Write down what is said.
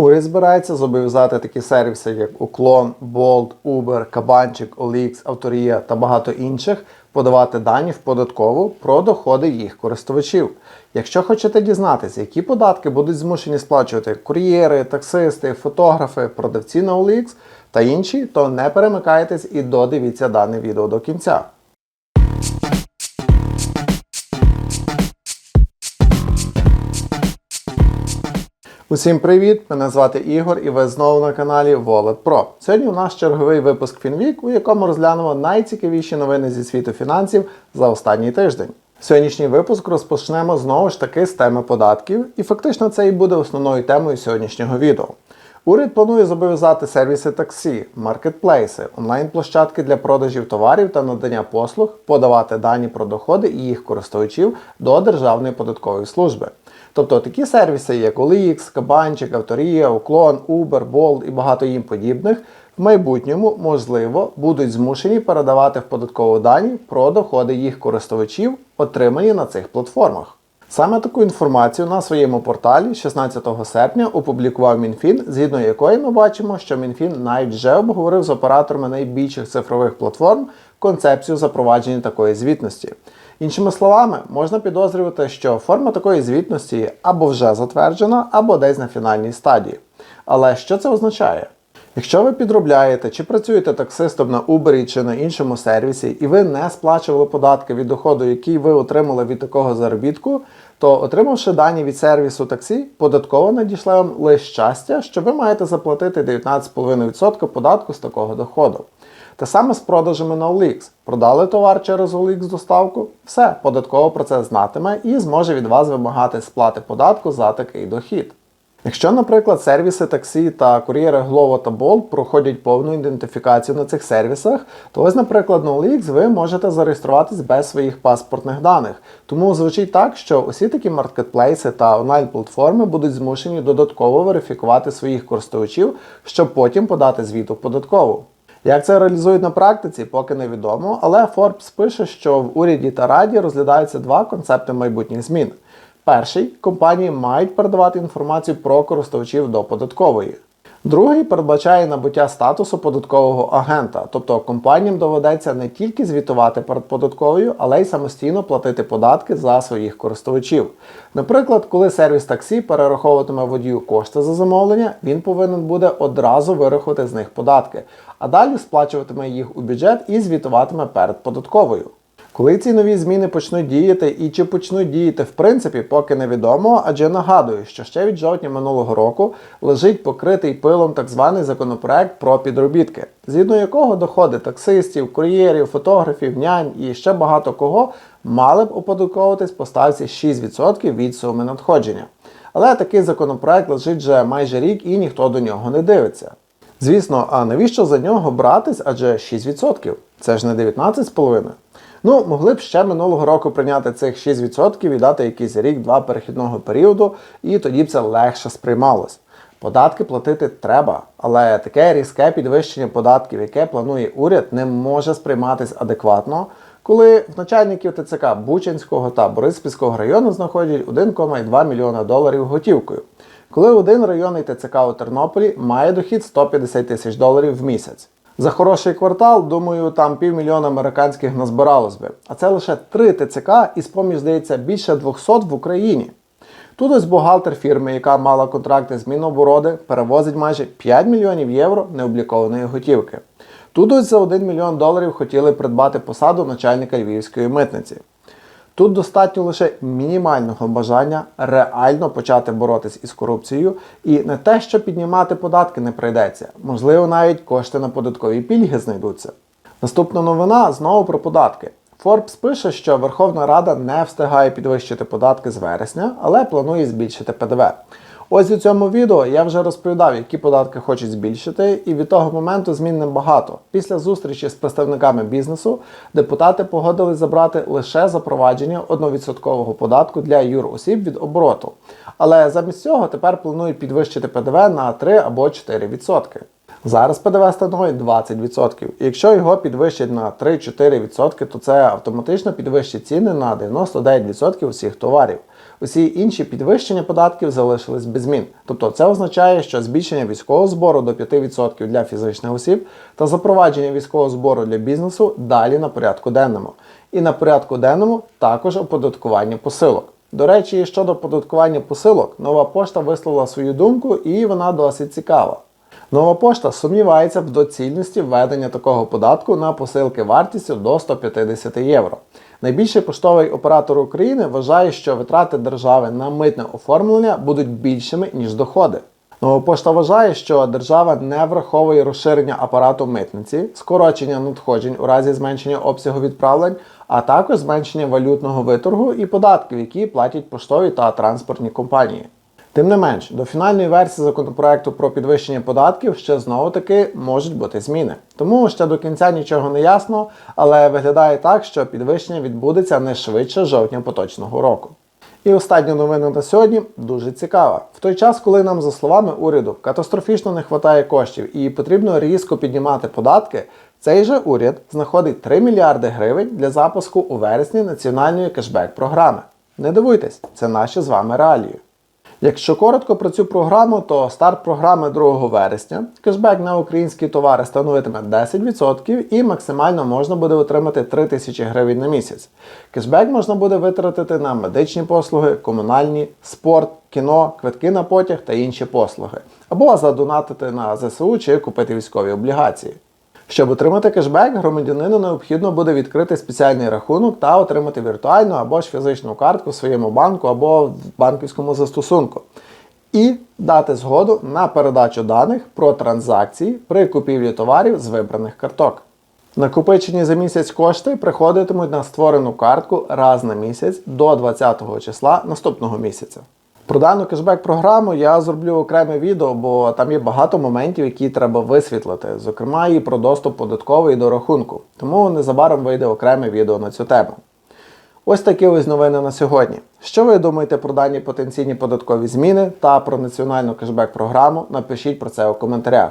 Уряд збирається зобов'язати такі сервіси, як Уклон, Bolt, Uber, Кабанчик, OLX, Авторія та багато інших подавати дані в податкову про доходи їх користувачів. Якщо хочете дізнатися, які податки будуть змушені сплачувати кур'єри, таксисти, фотографи, продавці на OLX та інші, то не перемикайтесь і додивіться дане відео до кінця. Усім привіт! Мене звати Ігор і ви знову на каналі Wallet Pro. Сьогодні у нас черговий випуск Фінвік, у якому розглянемо найцікавіші новини зі світу фінансів за останній тиждень. Сьогоднішній випуск розпочнемо знову ж таки з теми податків, і фактично це і буде основною темою сьогоднішнього відео. Уряд планує зобов'язати сервіси таксі, маркетплейси, онлайн-площадки для продажів товарів та надання послуг подавати дані про доходи і їх користувачів до Державної податкової служби. Тобто такі сервіси, як OLX, Кабанчик, Авторія, Уклон, Uber, Bolt і багато їм подібних, в майбутньому, можливо, будуть змушені передавати в податкову дані про доходи їх користувачів, отримані на цих платформах. Саме таку інформацію на своєму порталі 16 серпня опублікував МінФін, згідно якої ми бачимо, що МінФін навіть вже обговорив з операторами найбільших цифрових платформ концепцію запровадження такої звітності. Іншими словами, можна підозрювати, що форма такої звітності або вже затверджена, або десь на фінальній стадії. Але що це означає? Якщо ви підробляєте чи працюєте таксистом на Uber чи на іншому сервісі, і ви не сплачували податки від доходу, який ви отримали від такого заробітку, то отримавши дані від сервісу таксі, податково надійшла вам лише щастя, що ви маєте заплатити 19,5% податку з такого доходу. Те саме з продажами на OLX. Продали товар через OLX доставку, все, податково про це знатиме і зможе від вас вимагати сплати податку за такий дохід. Якщо, наприклад, сервіси таксі та кур'єри Glovo та Bolt проходять повну ідентифікацію на цих сервісах, то ось, наприклад, на OLX ви можете зареєструватись без своїх паспортних даних. Тому звучить так, що усі такі маркетплейси та онлайн-платформи будуть змушені додатково верифікувати своїх користувачів, щоб потім подати звіт у податкову. Як це реалізують на практиці, поки невідомо, але Forbes пише, що в уряді та раді розглядаються два концепти майбутніх змін. Перший компанії мають передавати інформацію про користувачів до податкової. Другий передбачає набуття статусу податкового агента, тобто компаніям доведеться не тільки звітувати перед податковою, але й самостійно платити податки за своїх користувачів. Наприклад, коли сервіс таксі перераховуватиме водію кошти за замовлення, він повинен буде одразу вирахувати з них податки, а далі сплачуватиме їх у бюджет і звітуватиме перед податковою. Коли ці нові зміни почнуть діяти і чи почнуть діяти в принципі, поки невідомо, адже нагадую, що ще від жовтня минулого року лежить покритий пилом так званий законопроект про підробітки, згідно якого доходи таксистів, кур'єрів, фотографів, нянь і ще багато кого мали б оподатковуватись по ставці 6% від суми надходження. Але такий законопроект лежить вже майже рік і ніхто до нього не дивиться. Звісно, а навіщо за нього братись? Адже 6%? Це ж не 19,5%. Ну, могли б ще минулого року прийняти цих 6% і дати якийсь рік-два перехідного періоду, і тоді б це легше сприймалось. Податки платити треба, але таке різке підвищення податків, яке планує уряд, не може сприйматись адекватно, коли в начальників ТЦК Бучинського та Бориспільського району знаходять 1,2 мільйона доларів готівкою. Коли один районний ТЦК у Тернополі має дохід 150 тисяч доларів в місяць. За хороший квартал, думаю, там півмільйона американських назбиралось би. А це лише три ТЦК і з-поміж, здається, більше 200 в Україні. Тут ось бухгалтер фірми, яка мала контракти з Мінобороди, перевозить майже 5 мільйонів євро необлікованої готівки. Тут ось за 1 мільйон доларів хотіли придбати посаду начальника львівської митниці. Тут достатньо лише мінімального бажання реально почати боротись із корупцією, і не те, що піднімати податки не прийдеться, можливо, навіть кошти на податкові пільги знайдуться. Наступна новина знову про податки. Forbes пише, що Верховна Рада не встигає підвищити податки з вересня, але планує збільшити ПДВ. Ось у цьому відео я вже розповідав, які податки хочуть збільшити, і від того моменту змін небагато. Після зустрічі з представниками бізнесу депутати погодились забрати лише запровадження 1% податку для юросіб від обороту. Але замість цього тепер планують підвищити ПДВ на 3 або 4%. Зараз ПДВ становить 20%. І якщо його підвищать на 3-4%, то це автоматично підвищить ціни на 99% усіх товарів. Усі інші підвищення податків залишились без змін. Тобто це означає, що збільшення військового збору до 5% для фізичних осіб та запровадження військового збору для бізнесу далі на порядку денному. І на порядку денному також оподаткування посилок. До речі, щодо оподаткування посилок, нова пошта висловила свою думку, і вона досить цікава. Нова пошта сумнівається в доцільності введення такого податку на посилки вартістю до 150 євро. Найбільший поштовий оператор України вважає, що витрати держави на митне оформлення будуть більшими, ніж доходи. Нова пошта вважає, що держава не враховує розширення апарату митниці, скорочення надходжень у разі зменшення обсягу відправлень, а також зменшення валютного виторгу і податків, які платять поштові та транспортні компанії. Тим не менш, до фінальної версії законопроекту про підвищення податків ще знову таки можуть бути зміни. Тому ще до кінця нічого не ясно, але виглядає так, що підвищення відбудеться не швидше жовтня поточного року. І остання новина на сьогодні дуже цікава. В той час, коли нам, за словами уряду, катастрофічно не вистачає коштів і потрібно різко піднімати податки, цей же уряд знаходить 3 мільярди гривень для запуску у вересні національної кешбек-програми. Не дивуйтесь, це наші з вами реалії. Якщо коротко про цю програму, то старт програми 2 вересня. Кешбек на українські товари становитиме 10% і максимально можна буде отримати 3 тисячі гривень на місяць. Кешбек можна буде витратити на медичні послуги, комунальні, спорт, кіно, квитки на потяг та інші послуги, або задонатити на ЗСУ чи купити військові облігації. Щоб отримати кешбек, громадянину необхідно буде відкрити спеціальний рахунок та отримати віртуальну або ж фізичну картку в своєму банку або в банківському застосунку. І дати згоду на передачу даних про транзакції при купівлі товарів з вибраних карток. Накопичені за місяць кошти приходитимуть на створену картку раз на місяць до 20 числа наступного місяця. Про дану кешбек-програму я зроблю окреме відео, бо там є багато моментів, які треба висвітлити, зокрема і про доступ податковий до рахунку. Тому незабаром вийде окреме відео на цю тему. Ось такі ось новини на сьогодні. Що ви думаєте про дані потенційні податкові зміни та про національну кешбек-програму? Напишіть про це у коментарях.